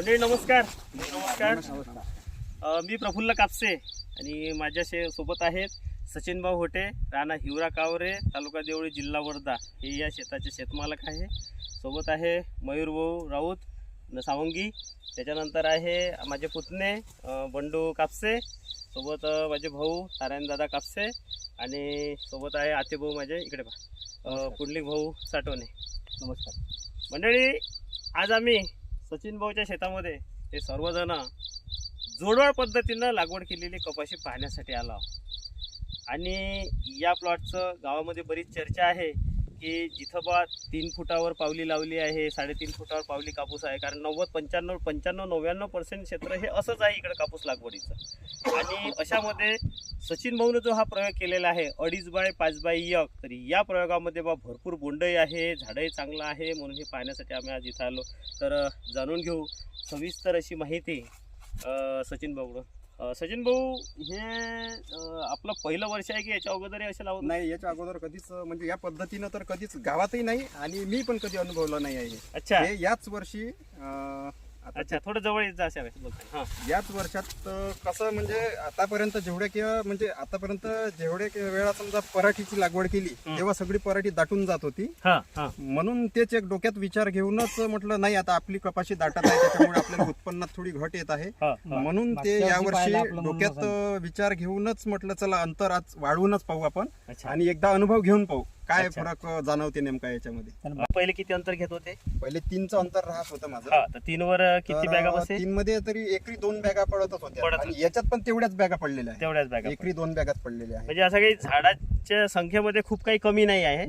मंडळी नमस्कार. नमस्कार. अ, मी प्रफुल्ल कापसे आणि माझ्या सोबत आहेत सचिन भाऊ होटे राणा हिवरा कावरे तालुका देवळी जिल्हा वर्धा. हे या शेताचे शेतमालक आहे. सोबत आहे मयूर भाऊ राऊत न सावंगी. त्याच्यानंतर आहे माझे पुतणे अ, बंडू कापसे. सोबत अ, माझे भाऊ नारायणदादा कापसे. आणि सोबत आहे आते भाऊ माझे. इकडे पहा. पुंडलिक भाऊ साठवणे. नमस्कार. मंडळी आज आम्ही सचिन भाऊच्या शेतामध्ये हे सर्वजण जोडवाळ पद्धतीनं लागवड केलेली कपाशी पाहण्यासाठी आलो आणि या प्लॉटचं गावामध्ये बरीच चर्चा आहे की जिथं बा तीन फुटावर पावली लावली आहे साडेतीन फुटावर पावली कापूस आहे कारण नव्वद पंच्याण्णव पंच्याण्णव नव्याण्णव पर्सेंट क्षेत्र हे असंच आहे इकडं कापूस लागवडीचं. आणि अशामध्ये सचिन भाऊनं जो हा प्रयोग केलेला आहे अडीच बाय पाच बाय एक तर या प्रयोगामध्ये बा भरपूर बोंडही आहे झाडंही चांगलं आहे म्हणून हे पाहण्यासाठी आम्ही आज इथं आलो. तर जाणून घेऊ सविस्तर अशी माहिती सचिन भाऊकडून. अ, सचिन भाऊ हे आपलं पहिलं वर्ष आहे की याच्या अगोदर असं लावत नाही याच्या अगोदर कधीच म्हणजे या पद्धतीनं तर कधीच गावातही नाही आणि मी पण कधी अनुभवलं नाही आहे. अच्छा. हे याच वर्षी अच्छा थोडं जवळ येत जा अशा वेळेस. बोलताय. हा. याच वर्षात अं, कसं म्हणजे आतापर्यंत जेवढे किंवा म्हणजे आतापर्यंत जेवढे कि- वेळा समजा पराठीची लागवड केली. तेव्हा सगळी पराठी दाटून जात होती. हा हा. म्हणून तेच एक डोक्यात विचार घेऊनच म्हटलं नाही आता आपली कपाशी दाटत आहे त्याच्यामुळे आपल्याला उत्पन्नात थोडी घट येत आहे. हा, हा. म्हणून ते मागच्या वर्षी यावर्षी आपलं डोक्यात अं, विचार घेऊनच म्हटलं चला अंतर आज वाढवूनच पाहू आपण अच्छा. आणि एकदा अनुभव घेऊन पाहू. काय अच्छा. फरक जाणवते नेमका याच्यामध्ये? पहिले किती अंतर घेत होते? पहिले तीनचं अंतर राहत होतं माझं. हा तर तीन वर किती बॅगा बसे तीन मध्ये तरी एकरी दोन बॅगा पडतच होत्या. पडत आणि याच्यात पण तेवढ्याच बॅगा पडलेल्या आहेत. तेवढ्याच बॅगा एकरी दोन बॅगाच पडलेल्या आहेत. म्हणजे असं काही झाडाच्या संख्येमध्ये खूप काही कमी नाही आहे.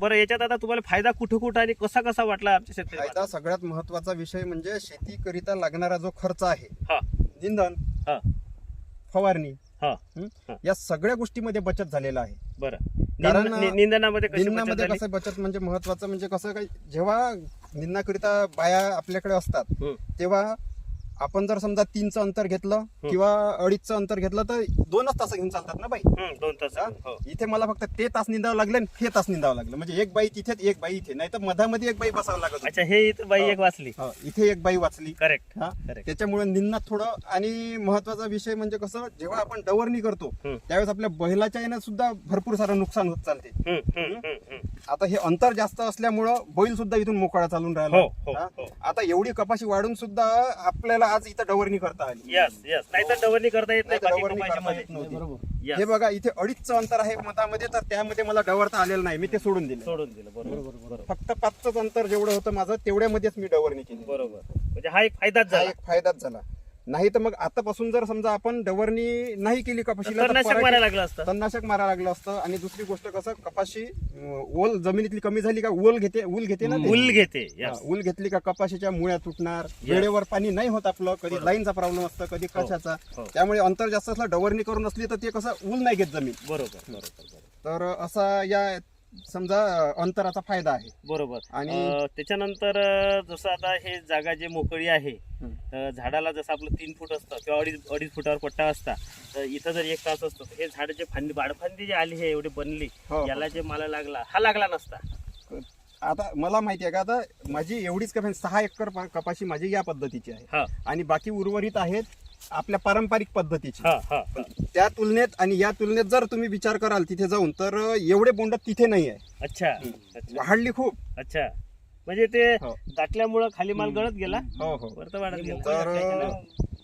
बरं याच्यात आता तुम्हाला फायदा कुठं कुठं आणि कसा कसा वाटला आमच्या शेतकरी फायदा सगळ्यात महत्त्वाचा विषय म्हणजे शेतीकरिता लागणारा जो खर्च आहे हा. हा. फवारणी हा. हं? हा. या सगळ्या गोष्टीमध्ये बचत झालेला आहे. बरं. कारण, नि- निंदनामध्ये कशी बचत निंदनामध्ये झाली? कसं बचत म्हणजे महत्वाचं म्हणजे कसं काही जेव्हा निंदनाकरिता बाया आपल्याकडे असतात हं. तेव्हा आपण जर समजा तीनचं अंतर घेतलं किंवा अडीचचं अंतर घेतलं तर दोनच तास घेऊन चालतात ना बाई? दोन तास हा? इथे मला फक्त ते तास निंदावं लागले आणि हे तास निंदावं लागलं. म्हणजे एक बाई तिथे एक बाई इथे. नाही तर मधामध्ये एक बाई बसावं लागत होती. अच्छा हे इथं बाई एक वाचली. हो, इथे एक बाई वाचली. करेक्ट हा? करेक्ट त्याच्यामुळे निंदनात थोडं आणि महत्त्वाचा विषय म्हणजे कसं जेव्हा आपण डवरणी करतो. त्यावेळेस आपल्या बैलाच्या यानं सुद्धा भरपूर सारं नुकसान होत चालते. आता हे अंतर जास्त असल्यामुळं बैल सुद्धा इथून मोकळा चालून राहिला. हा? हो. आता एवढी कपाशी वाढून सुद्धा आपल्याला आज इथं डवरणी करता आली. यस यस नाही तर डवरणी करता येत नाही नाहीतर बाकी डवरणी करता. येत नव्हती. Yes. हे बघा इथे अडीचचं अंतर आहे मधामध्ये तर त्यामध्ये मला डवरता आलेलं नाही. मी ते सोडून दिले. सोडून दिलं. बरोबर बरोबर फक्त पाचच अंतर जेवढं होतं माझं तेवढ्यामध्येच मी डवरणी केली. बरोबर. म्हणजे हा एक फायदाच हा झाला. एक फायदाच झाला. नाही तर मग आतापासून जर समजा आपण डवरणी नाही केली कपाशीला तर तणनाशक पराठी- मारायला लागलं असतं. तणनाशक मारायला लागलं असतं. आणि दुसरी गोष्ट कसं कपाशी अं, ओल जमिनीतली कमी झाली का ओल घेते ऊल घेते ना ते? उल घेते हा, yes. ऊल घेतली का कपाशीच्या मुळ्या तुटणार वेळेवर पाणी नाही होत आपलं कधी लाईनचा प्रॉब्लेम असतं कधी कशाचा. हो. त्यामुळे अंतर जास्त असलं डवरणी करून असली तर ते कसं ऊल नाही घेत जमीन. बरोबर बरोबर बरोबर. तर असा या समजा अंतराचा फायदा आहे. बरोबर. आणि- अं, त्याच्यानंतर अं, जसं आता हे जागा जे मोकळी आहे हं. झाडाला जसं आपलं तीन फूट असतं किंवा अडीच अडीच फुटावर पट्टा असता तर इथं जर एक तास असतो तर हे झाड जे फांदी बाडफांदी जी आली आहे एवढी बनली हो. याला जे मला लागला हा लागला नसता. आता मला माहिती आहे का आता माझी एवढीच कपाशी सहा एकर पा- कपाशी माझी या पद्धतीची आहे. हा. आणि बाकी उर्वरित आहेत आपल्या पारंपरिक पद्धतीची. हा हा हा. त्या तुलनेत आणि या तुलनेत जर तुम्ही विचार कराल तिथे जाऊन तर एवढे बोंड तिथे नाही आहे अच्छा अच्छा. वाढली खूप. अच्छा. म्हणजे ते हो. दाटल्यामुळं खाली माल गळत गेला? हो हो. वरत वाढत गेला. तर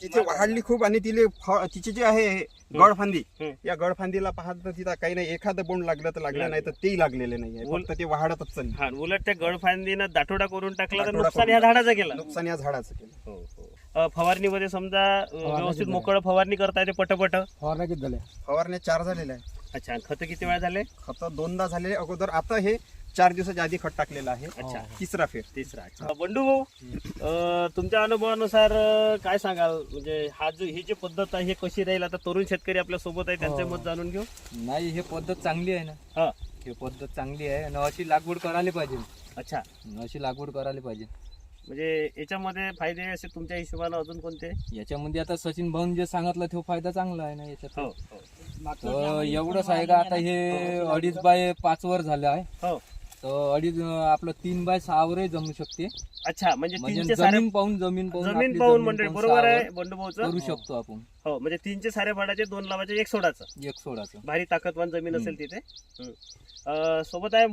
तिथे वाढली खूप आणि तिले फ- तिची जी आहे गडफांदी. या गडफांदीला पाहत तर तिथं काही नाही. एखादं बोंड लागलं तर लागलं नाही तर तेही लागलेले नाही आहे फक्त ते वाढतच चालली. हा उलट त्या गळफांदीनं दाटोडा करून टाकला तर दाटोडा नुकसान करून या झाडाचं केलं. नुकसान या झाडाचं केलं. हो हो. अ, फवारणीमध्ये समजा अ, व्यवस्थित. मोकळ फवारणी करता येते पटपट? फवारण्या किती झाल्या? फवारण्या चार झालेल्या आहे अच्छा खत किती वेळा झाले? खत दोनदा झालेले. अगोदर आता हे चार दिवसाच्या आधी खत टाकलेलं आहे. अच्छा. तिसरा फेर. तिसरा. अच्छा बंडू भाऊ अ, तुमच्या अनुभवानुसार अ, काय सांगाल? म्हणजे हा जो ही जी पद्धत आहे हे कशी राहील? आता तरुण शेतकरी आपल्यासोबत आहे त्यांचे हो. मत जाणून घेऊ. नाही हे पद्धत चांगली आहे ना. हा. हे पद्धत चांगली आहे. आणि अशी लागवड करायला पाहिजे. अच्छा. अशी लागवड करायला पाहिजे. म्हणजे याच्यामध्ये फायदे असे तुमच्या हिशोबाने अजून कोणते? याच्यामध्ये आता सचिन भाऊन जे सांगितलं तो फायदा चांगला आहे ना याच्यात. हो हो. तर एवढंच आहे का आता हे अडीच बाय पाच वर झालं आहे. हो. तर अडीच आपलं तीन बाय सहावरही जमू शकते. अच्छा म्हणजे म्हणजे सारे जमीन पाहून जमीन पाहून जमीन आपली पाहून मंडळी पाहून बरोबर आहे बंडूभाऊचं करू शकतो आपण. हो म्हणजे तीनचे सारे भाडाचे दोन लावाचे एक सोडाचं. एक सोडाचं. भारी ताकदवान जमीन. असेल तिथे. हम्म. अं, सोबत आहे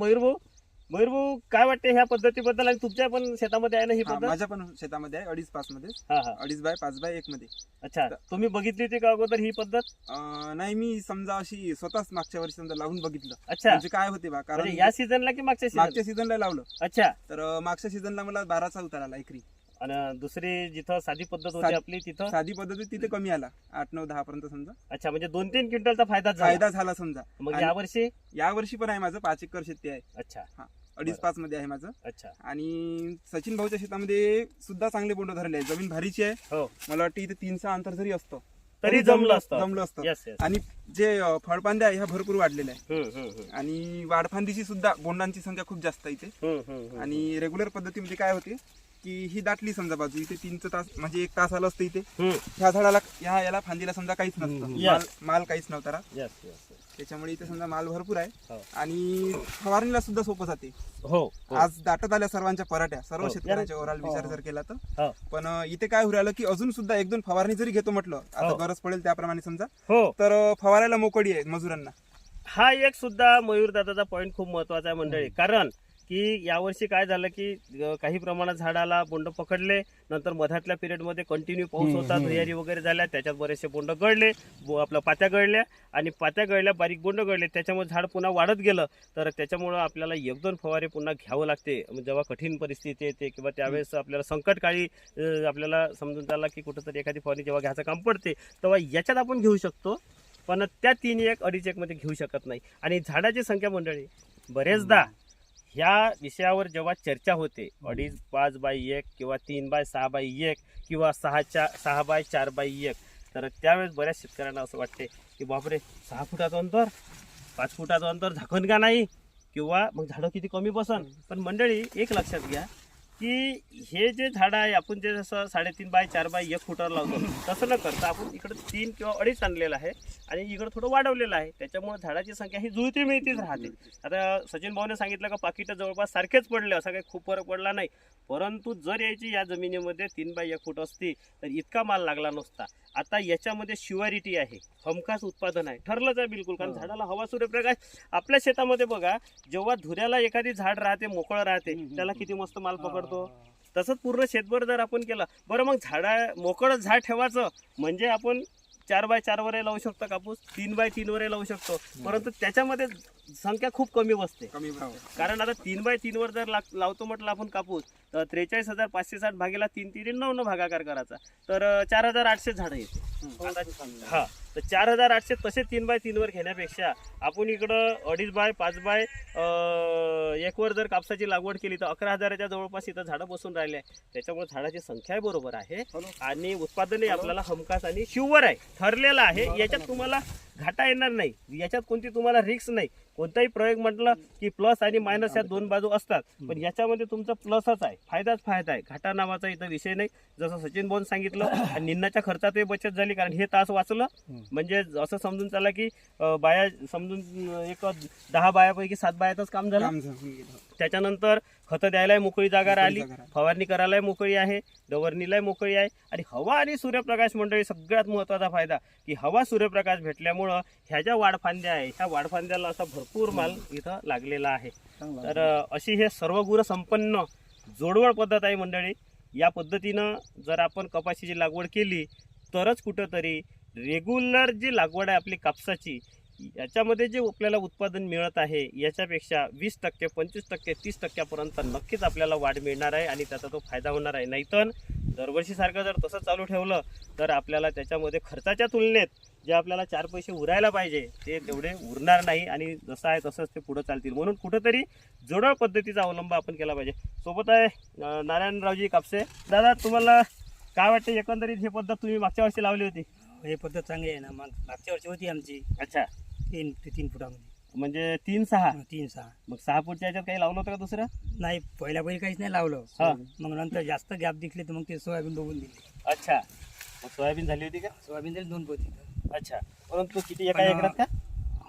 मयूरभाऊ मयूरभाऊ काय वाटते ह्या पद्धतीबद्दल आणि तुमच्या पण शेतामध्ये आहे ना ही हा, पद्धत? माझ्या पण शेतामध्ये आहे अडीच पाच मध्ये हा हा. अडीच बाय पाच बाय एक मध्ये. अच्छा तुम्ही बघितली होती का अगोदर ही पद्धत? अं, नाही मी समजा अशी स्वतःच मागच्या वर्षी समजा लावून बघितलं. अच्छा. म्हणजे काय होते बा कारण म्हणजे या सीझनला की मागच्या सीझन मागच्या सीझनला लावलं. अच्छा. तर अं, मागच्या सीझनला मला बाराचा उतार आला एकरी. आणि दुसरी जिथं साधी पद्धत होती साधी- आपली तिथं? साधी पद्धती तिथे कमी आला आठ नऊ दहा पर्यंत समजा. अच्छा म्हणजे दोन तीन क्विंटलचा फायदा झाला. फायदा झाला समजा. मग आणि- यावर्षी या वर्षी पण आहे माझं पाच एकर शेती आहे. अच्छा. अडीच. पाच मध्ये आहे माझं. अच्छा. आणि सचिन भाऊच्या शेतामध्ये सुद्धा चांगले बोंड धरले आहे जमीन भारीची आहे. हो. मला वाटतं इथे तीनचा अंतर जरी असतं तरी जमलं असतं. जमलं असतं. येस येस आणि जे अं, फळपांद्या आहे ह्या भरपूर वाढलेल्या आहे हम्म, हम्म, हम्म. आणि वाढफांदीची सुद्धा बोंडांची संख्या खूप जास्त आहे इथे. हम्म, हम्म, हम्म. आणि रेग्युलर पद्धतीमध्ये काय होते की ही दाटली समजा बाजू इथे तीनचं तास म्हणजे एक तास आलं असतं इथे. हम्म. ह्या झाडाला ह्या याला फांदीला समजा काहीच नसतं. माल माल काहीच नव्हता. त्याच्यामुळे इथे समजा माल भरपूर हो. आहे आणि फवारणीला सुद्धा सोपं जाते हो हो. आज दाटत आल्या सर्वांच्या पराठ्या सर्व हो. शेतकऱ्यांच्या ओव्हरऑल हो, विचार हो. जर केला तर हो. पण अं, इथे काय होऊ राहिलं की अजून सुद्धा एक दोन फवारणी जरी घेतो म्हटलं आता हो. गरज पडेल त्याप्रमाणे समजा हो तर अं, फवारायला मोकळी आहे मजुरांना हा एक सुद्धा मयूर दादाचा पॉईंट खूप महत्त्वाचा आहे मंडळी कारण की यावर्षी काय झालं की काही प्रमाणात झाडाला बोंड पकडले नंतर मधातल्या पिरियडमध्ये कंटिन्यू पाऊस होता. धुयारी वगैरे झाल्या त्याच्यात बरेचसे बोंड गळले बो- आपल्या पात्या गळल्या आणि पात्या गळल्या बारीक बोंड गळले त्याच्यामुळे झाड पुन्हा वाढत गेलं. तर त्याच्यामुळं आपल्याला एक दोन फवारे पुन्हा घ्यावं लागते. म्हणजे जेव्हा कठीण परिस्थिती येते किंवा त्यावेळेस आपल्याला संकटकाळी अं, आपल्याला समजून चालला की कुठंतरी एखादी फवारणी जेव्हा घ्यायचं काम पडते तेव्हा याच्यात आपण घेऊ शकतो पण त्या तीन एक अडीच एक मध्ये घेऊ शकत नाही. आणि झाडाची संख्या मंडळी बरेचदा ह्या विषयावर जेव्हा चर्चा होते अडीच पाच बाय एक किंवा तीन बाय सहा बाय एक किंवा सहा चार सहा बाय चार बाय एक तर त्यावेळेस बऱ्याच शेतकऱ्यांना असं वाटते की बापरे सहा फुटाचं अंतर पाच फुटाचं अंतर झाकण का नाही? किंवा मग झाडं किती कमी बसन? पण मंडळी एक लक्षात घ्या की हे जे झाडं आहे आपण जे जसं साडेतीन बाय चार बाय एक फुटावर लावतो तसं न करता आपण इकडं तीन किंवा अडीच आणलेलं आहे आणि इकडं थोडं वाढवलेलं आहे. त्याच्यामुळे झाडाची संख्या ही जुळती मिळतीच राहते. आता सचिन भाऊने सांगितलं का पाकिट जवळपास सारखेच पडले असा काही खूप फरक पडला नाही. परंतु जर यायची या जमिनीमध्ये तीन बाय एक फूट असती तर इतका माल लागला नसता. आता याच्यामध्ये शिवारिटी आहे हमखास उत्पादन आहे. ठरलंच आहे बिलकुल कारण हो. झाडाला हवा सूर्यप्रकाश आपल्या शेतामध्ये बघा जेव्हा धुऱ्याला एखादी झाड राहते मोकळं राहते त्याला किती मस्त माल पकडतो. तसंच पूर्ण शेतभर जर आपण केलं बरं मग झाडा मोकळं झाड ठेवायचं. म्हणजे आपण चार बाय चार वरही लावू शकतो कापूस तीन बाय तीन वरही लावू शकतो. परंतु त्याच्यामध्ये संख्या खूप कमी बसते. कमी कारण आता तीन बाय तीन वर जर लावतो म्हटलं आपण कापूस त्रेचाळीस हजार पाचशे साठ भागेला तीन तीन नऊ नऊ भागाकार करायचा. तर चार हजार आठशे झाडं येते हा तर चार हजार आठशे तसे तीन बाय तीन वर घेण्यापेक्षा आपण इकडं अडीच बाय पाच बाय अं, एक वर जर कापसाची लागवड केली तर अकरा हजाराच्या जवळपास इथं झाडं बसून राहिले आहे त्याच्यामुळे झाडाची संख्या बरोबर आहे आणि उत्पादनही आपल्याला हमखास आणि शिवर आहे. ठरलेलं आहे. याच्यात तुम्हाला घाटा येणार नाही. याच्यात कोणती तुम्हाला रिक्स नाही. कोणताही प्रयोग म्हटलं की प्लस आणि मायनस या दोन बाजू असतात. पण याच्यामध्ये तुमचा प्लसच आहे. फायदाच फायदा आहे. घाटा नावाचा इथं विषय नाही. जसं सचिन भाऊन सांगितलं आणि निन्नाच्या खर्चातही बचत झाली कारण हे तास वाचलं. म्हणजे असं समजून चाला की बाया समजून एक दहा बायापैकी सात बायातच काम झालं. त्याच्यानंतर खतं द्यायलाही मोकळी जागा राहिली. फवारणी करायलाही मोकळी आहे. डवरणीलाही मोकळी आहे. आणि हवा आणि सूर्यप्रकाश मंडळी सगळ्यात महत्त्वाचा फायदा की हवा सूर्यप्रकाश भेटल्यामुळं ह्या ज्या वाढफांद्या आहे ह्या वाढफांद्याला असा भरपूर माल इथं लागलेला आहे. तर अशी हे सर्व गुण संपन्न जोडवळ पद्धत आहे मंडळी. या पद्धतीनं जर आपण कपाशीची लागवड केली तरच कुठंतरी रेग्युलर जी लागवड आहे आपली कापसाची याच्यामध्ये जे आपल्याला उत्पादन मिळत आहे याच्यापेक्षा वीस टक्के पंचवीस टक्के तीस टक्क्यापर्यंत नक्कीच आपल्याला वाढ मिळणार आहे आणि त्याचा तो फायदा होणार आहे. नाहीतर दरवर्षीसारखं जर तसं चालू ठेवलं तर आपल्याला त्याच्यामध्ये खर्चाच्या तुलनेत जे आपल्याला चार पैसे उरायला पाहिजे ते तेवढे उरणार नाही आणि जसं आहे तसंच ते पुढं चालतील. म्हणून कुठंतरी जोडळ पद्धतीचा अवलंब आपण केला पाहिजे. सोबत आहे नारायणरावजी कापसे. दादा तुम्हाला काय वाटतं एकंदरीत ही पद्धत तुम्ही मागच्या वर्षी लावली होती? हे पद्धत चांगली आहे ना माग मागच्या वर्षी होती आमची. अच्छा. तीन ते तीन फुटामध्ये. म्हणजे तीन सहा? तीन सहा. मग सहा फूटच्या याच्यात काही लावलं होतं का दुसरं? नाही पहिल्या पहिली काहीच नाही लावलं. हा. मग नंतर जास्त गॅप दिसले तर मग ते सोयाबीन बघून दिले. अच्छा. मग सोयाबीन झाली होती का? सोयाबीन दिले दोन पोते. अच्छा. परंतु किती एका पण, एकरात का?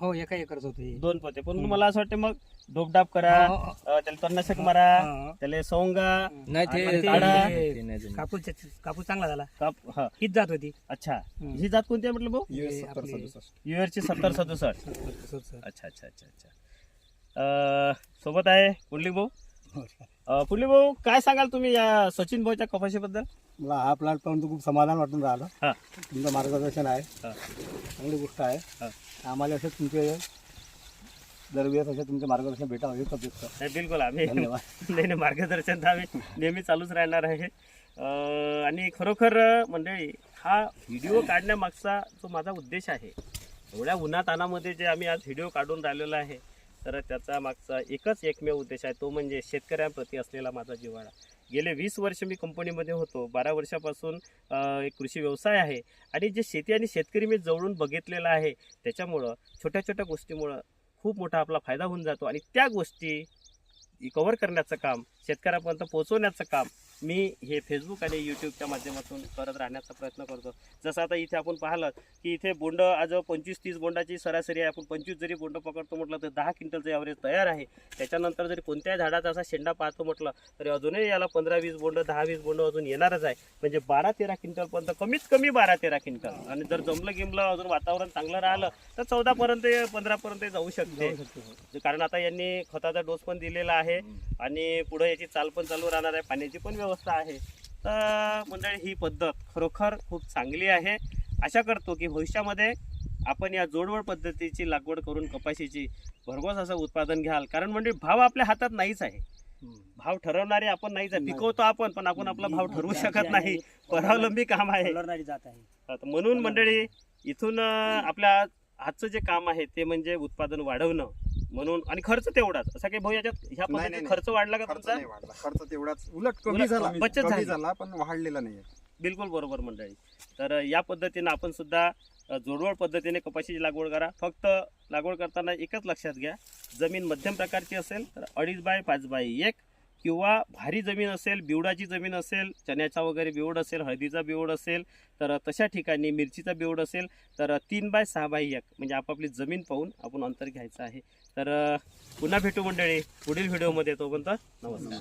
हो एका एकरच होते दोन पोते. पण मला असं वाटतं मग डोबडाब करा हा, हा. अं, त्याला तणनाशक मारा हा. त्याला सोंगा नाही ते ते- काढा. ते नाही जमत. कापूस कापूस चांगला झाला काप हा हीच जात होती अच्छा हम्म. ही जात कोणती आहे म्हटलं भाऊ US हे सत्तर आपली- सदुसष्ट. युएरची सत्तर सदुसष्ट सर, सर. अच्छा अच्छा अच्छा अच्छा अं, सोबत आहे पुंडलिक भाऊ अं, पुंडलिक भाऊ काय सांगाल तुम्ही या सचिन भाऊच्या कपाशीबद्दल मला हा प्लॅट पाहून तर खूप समाधान वाटून राहिलं हा तुमचं मार्गदर्शन आहे हा. चांगली गोष्ट आहे हा. आम्हाला असे तुमचे दरवेळेस असे तुमचे मार्गदर्शन भेटावं हेच अपेक्षा नाही, बिलकुल आम्ही धन्यवाद. नाही नाही, मार्गदर्शन तर आम्ही नेहमी चालूच राहणार आहे. अं, आणि खरोखर मंडळी हा व्हिडिओ काढण्यामागचा जो माझा उद्देश आहे एवढ्या उन्हातानामध्ये जे आम्ही आज व्हिडिओ काढून राहिलेलो आहे तर त्याचा मागचा एकच एकमेव उद्देश आहे तो म्हणजे शेतकऱ्यांप्रती असलेला माझा जिव्हाळा. गेले वीस वर्ष मी कंपनीमध्ये होतो बारा वर्षापासून अं, एक कृषी व्यवसाय आहे. आणि जे शेती आणि शेतकरी मी जवळून बघितलेला आहे त्याच्यामुळं छोट्या छोट्या गोष्टीमुळं खूप मोठा आपला फायदा होऊन जातो. आणि त्या गोष्टी कव्हर करण्याचं काम शेतकऱ्यापर्यंत पोहोचवण्याचं काम मी हे फेसबुक आणि यूट्यूबच्या माध्यमातून करत राहण्याचा प्रयत्न करतो. जसं आता इथे आपण पाहिलं की इथे बोंड आज पंचवीस तीस बोंडाची सरासरी आहे. आपण पंचवीस जरी बोंड पकडतो म्हटलं तर दहा क्विंटलचं ॲव्हरेज तयार आहे. त्याच्यानंतर जरी कोणत्याही झाडाचा असा शेंडा पाहतो म्हटलं तरी अजूनही याला पंधरा वीस बोंड दहा वीस बोंड अजून येणारच आहे. म्हणजे बारा तेरा क्विंटलपर्यंत कमीत कमी बारा तेरा क्विंटल. आणि जर जमलं गिमलं अजून वातावरण चांगलं राहिलं तर चौदापर्यंत पंधरापर्यंत जाऊ शकते. कारण आता यांनी खताचा डोस पण दिलेला आहे. आणि पुढे याची चाल पण चालू राहणार आहे. पाण्याची पण व्यवस्था आहे. तर मंडळी ही पद्धत खरोखर खूप चांगली आहे. आशा करतो की भविष्यामध्ये आपण या जोडवड पद्धतीची लागवड करून कपाशीची भरघोस असं उत्पादन घ्याल. कारण म्हणजे भाव आपल्या हातात नाहीच आहे. भाव ठरवणारे आपण नाहीच आहे. पिकवतो आपण पण आपण आपला भाव ठरवू शकत नाही. परावलंबी काम आहे. जात म्हणून मंडळी इथून आपल्या हातचं जे काम आहे ते म्हणजे उत्पादन वाढवणं. म्हणून आणि खर्च तेवढाच. असं काही भाऊ याच्यात ह्या नाही, पद्धतीत नाही. खर्च वाढला का खर्च तुमचा? नाही वाढला. खर्च तेवढाच उलट कमी उलट झाला. बचत कमी झाली. झाला पण वाढलेला नाहीये. बिलकुल बरोबर मंडळी. तर या पद्धतीनं आपण सुद्धा अ, जोडवड पद्धतीने कपाशीची लागवड करा. फक्त लागवड करताना एकच लक्षात घ्या. जमीन मध्यम प्रकारची असेल तर अडीच बाय पाच बाय एक. किंवा भारी जमीन असेल बिवडाची जमीन असेल चण्याचा वगैरे बिवड असेल हळदीचा बिवड असेल तर तशा ठिकाणी मिरचीचा बिवड असेल तर तीन बाय सहा बाय एक म्हणजे आपापली जमीन पाहून आपण अंतर घ्यायचं आहे. तर पुन्हा भेटू मंडळी पुढील व्हिडिओमध्ये तोपर्यंत नमस्कार.